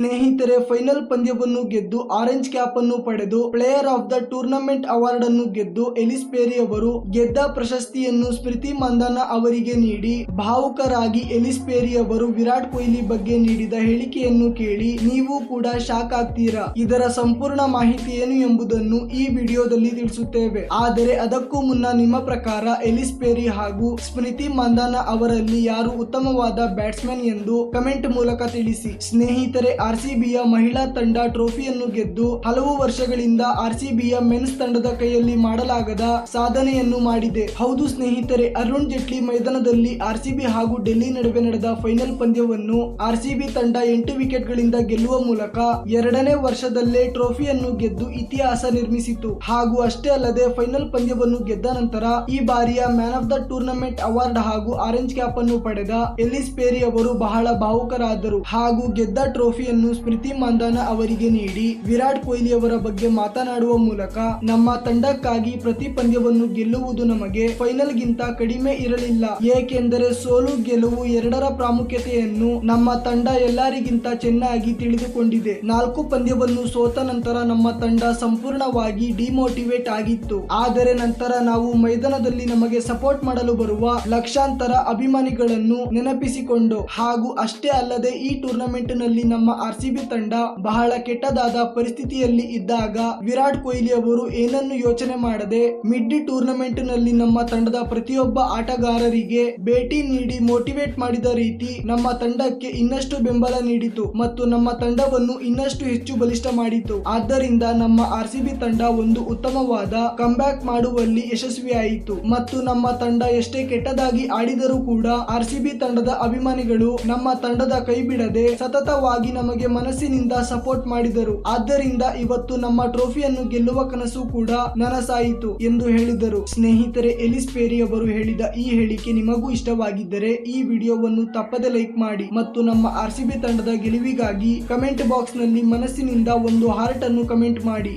ಸ್ನೇಹಿತರೆ ಫೈನಲ್ ಪಂದ್ಯವನ್ನು ಗೆದ್ದು ಆರೆಂಜ್ ಕ್ಯಾಪ್ ಅನ್ನು ಪಡೆದು player of the tournament award ಅನ್ನು ಗೆದ್ದು ಎಲಿಸ್ ಪೇರಿ ಅವರು ಗೆದ್ದ ಪ್ರಶಸ್ತಿಯನ್ನು ಸ್ಮೃತಿ ಮಂದಾನ ಅವರಿಗೆ ನೀಡಿ, ಭಾವುಕರಾಗಿ ಎಲಿಸ್ ಪೇರಿ ಅವರು ವಿರಾಟ್ ಕೊಹ್ಲಿ ಬಗ್ಗೆ ನೀಡಿದ ಹೇಳಿಕೆಯನ್ನು ಕೇಳಿ ನೀವು ಕೂಡ ಶಾಕ್ ಆಗ್ತೀರಾ? ಇದರ ಸಂಪೂರ್ಣ ಮಾಹಿತಿ ಏನು ಎಂಬುದನ್ನು ಈ ವಿಡಿಯೋದಲ್ಲಿ ತಿಳಿಸುತ್ತೇವೆ. ಆದರೆ ಅದಕ್ಕೂ ಮುನ್ನ ನಿಮ್ಮ ಪ್ರಕಾರ ಎಲಿಸ್ ಪೇರಿ ಹಾಗೂ ಸ್ಮೃತಿ ಮಂದಾನ ಅವರಲ್ಲಿ ಯಾರು ಉತ್ತಮವಾದ ಬ್ಯಾಟ್ಸ್ಮನ್ ಎಂದು ಕಮೆಂಟ್ ಮೂಲಕ ತಿಳಿಸಿ. ಸ್ನೇಹಿತರೆ ಆರ್ಸಿಬಿಯ ಮಹಿಳಾ ತಂಡ ಟ್ರೋಫಿಯನ್ನು ಗೆದ್ದು ಹಲವು ವರ್ಷಗಳಿಂದ ಆರ್ಸಿಬಿಯ ಮೆನ್ಸ್ ತಂಡದ ಕೈಯಲ್ಲಿ ಮಾಡಲಾಗದ ಸಾಧನೆಯನ್ನು ಮಾಡಿದೆ. ಹೌದು ಸ್ನೇಹಿತರೆ, ಅರುಣ್ ಜೇಟ್ಲಿ ಮೈದಾನದಲ್ಲಿ ಆರ್ಸಿಬಿ ಹಾಗೂ ಡೆಲ್ಲಿ ನಡುವೆ ನಡೆದ ಫೈನಲ್ ಪಂದ್ಯವನ್ನು ಆರ್ಸಿಬಿ ತಂಡ ಎಂಟು ವಿಕೆಟ್ಗಳಿಂದ ಗೆಲ್ಲುವ ಮೂಲಕ ಎರಡನೇ ವರ್ಷದಲ್ಲೇ ಟ್ರೋಫಿಯನ್ನು ಗೆದ್ದು ಇತಿಹಾಸ ನಿರ್ಮಿಸಿತು. ಹಾಗೂ ಅಷ್ಟೇ ಅಲ್ಲದೆ ಫೈನಲ್ ಪಂದ್ಯವನ್ನು ಗೆದ್ದ ನಂತರ ಈ ಬಾರಿಯ man of the tournament award ಹಾಗೂ ಆರೆಂಜ್ ಕ್ಯಾಪ್ ಅನ್ನು ಪಡೆದ ಎಲಿಸ್ ಪೇರಿ ಅವರು ಬಹಳ ಭಾವುಕರಾದರು. ಹಾಗೂ ಗೆದ್ದ ಟ್ರೋಫಿಯನ್ನು ಸ್ಮೃತಿ ಮಂದಾನ ಅವರಿಗೆ ನೀಡಿ, ವಿರಾಟ್ ಕೊಹ್ಲಿ ಅವರ ಬಗ್ಗೆ ಮಾತನಾಡುವ ಮೂಲಕ ನಮ್ಮ ತಂಡಕ್ಕಾಗಿ ಪ್ರತಿ ಪಂದ್ಯವನ್ನು ಗೆಲ್ಲುವುದು ನಮಗೆ ಫೈನಲ್ ಗಿಂತ ಕಡಿಮೆ ಇರಲಿಲ್ಲ. ಏಕೆಂದರೆ ಸೋಲು ಗೆಲುವು ಎರಡರ ಪ್ರಾಮುಖ್ಯತೆಯನ್ನು ನಮ್ಮ ತಂಡ ಎಲ್ಲರಿಗಿಂತ ಚೆನ್ನಾಗಿ ತಿಳಿದುಕೊಂಡಿದೆ. ನಾಲ್ಕು ಪಂದ್ಯವನ್ನು ಸೋತ ನಂತರ ನಮ್ಮ ತಂಡ ಸಂಪೂರ್ಣವಾಗಿ ಡಿಮೋಟಿವೇಟ್ ಆಗಿತ್ತು. ಆದರೆ ನಂತರ ನಾವು ಮೈದಾನದಲ್ಲಿ ನಮಗೆ ಸಪೋರ್ಟ್ ಮಾಡಲು ಬರುವ ಲಕ್ಷಾಂತರ ಅಭಿಮಾನಿಗಳನ್ನು ನೆನಪಿಸಿಕೊಂಡು ಹಾಗೂ ಅಷ್ಟೇ ಅಲ್ಲದೆ ಈ ಟೂರ್ನಮೆಂಟ್ನಲ್ಲಿ ನಮ್ಮ ಆರ್ಸಿಬಿ ತಂಡ ಬಹಳ ಕೆಟ್ಟದಾದ ಪರಿಸ್ಥಿತಿಯಲ್ಲಿ ಇದ್ದಾಗ ವಿರಾಟ್ ಕೊಹ್ಲಿ ಅವರು ಏನನ್ನು ಯೋಚನೆ ಮಾಡದೆ ಮಿಡ್ ಟೂರ್ನಮೆಂಟ್ನಲ್ಲಿ ನಮ್ಮ ತಂಡದ ಪ್ರತಿಯೊಬ್ಬ ಆಟಗಾರರಿಗೆ ಭೇಟಿ ನೀಡಿ ಮೋಟಿವೇಟ್ ಮಾಡಿದ ರೀತಿ ನಮ್ಮ ತಂಡಕ್ಕೆ ಇನ್ನಷ್ಟು ಬೆಂಬಲ ನೀಡಿತು ಮತ್ತು ನಮ್ಮ ತಂಡವನ್ನು ಇನ್ನಷ್ಟು ಹೆಚ್ಚು ಬಲಿಷ್ಠ ಮಾಡಿತು. ಆದ್ದರಿಂದ ನಮ್ಮ ಆರ್ಸಿಬಿ ತಂಡ ಒಂದು ಉತ್ತಮವಾದ ಕಂಬ್ಯಾಕ್ ಮಾಡುವಲ್ಲಿ ಯಶಸ್ವಿಯಾಯಿತು ಮತ್ತು ನಮ್ಮ ತಂಡ ಎಷ್ಟೇ ಕೆಟ್ಟದಾಗಿ ಆಡಿದರೂ ಕೂಡ ಆರ್ಸಿಬಿ ತಂಡದ ಅಭಿಮಾನಿಗಳು ನಮ್ಮ ತಂಡದ ಕೈ ಬಿಡದೆ ಸತತವಾಗಿ ನಮಗೆ ಮನಸ್ಸಿನಿಂದ ಸಪೋರ್ಟ್ ಮಾಡಿದರು. ಆದ್ದರಿಂದ ಇವತ್ತು ನಮ್ಮ ಟ್ರೋಫಿಯನ್ನು ಗೆಲ್ಲುವ ಕನಸು ಕೂಡ ನನಸಾಯಿತು ಎಂದು ಹೇಳಿದರು. ಸ್ನೇಹಿತರೆ, ಎಲಿಸ್ ಪೇರಿ ಅವರು ಹೇಳಿದ ಈ ಹೇಳಿಕೆ ನಿಮಗೂ ಇಷ್ಟವಾಗಿದ್ದರೆ ಈ ವಿಡಿಯೋವನ್ನು ತಪ್ಪದೆ ಲೈಕ್ ಮಾಡಿ ಮತ್ತು ನಮ್ಮ ಆರ್ಸಿಬಿ ತಂಡದ ಗೆಲುವಿಗಾಗಿ ಕಮೆಂಟ್ ಬಾಕ್ಸ್ನಲ್ಲಿ ಮನಸ್ಸಿನಿಂದ ಒಂದು ಹಾರ್ಟ್ ಅನ್ನು ಕಮೆಂಟ್ ಮಾಡಿ.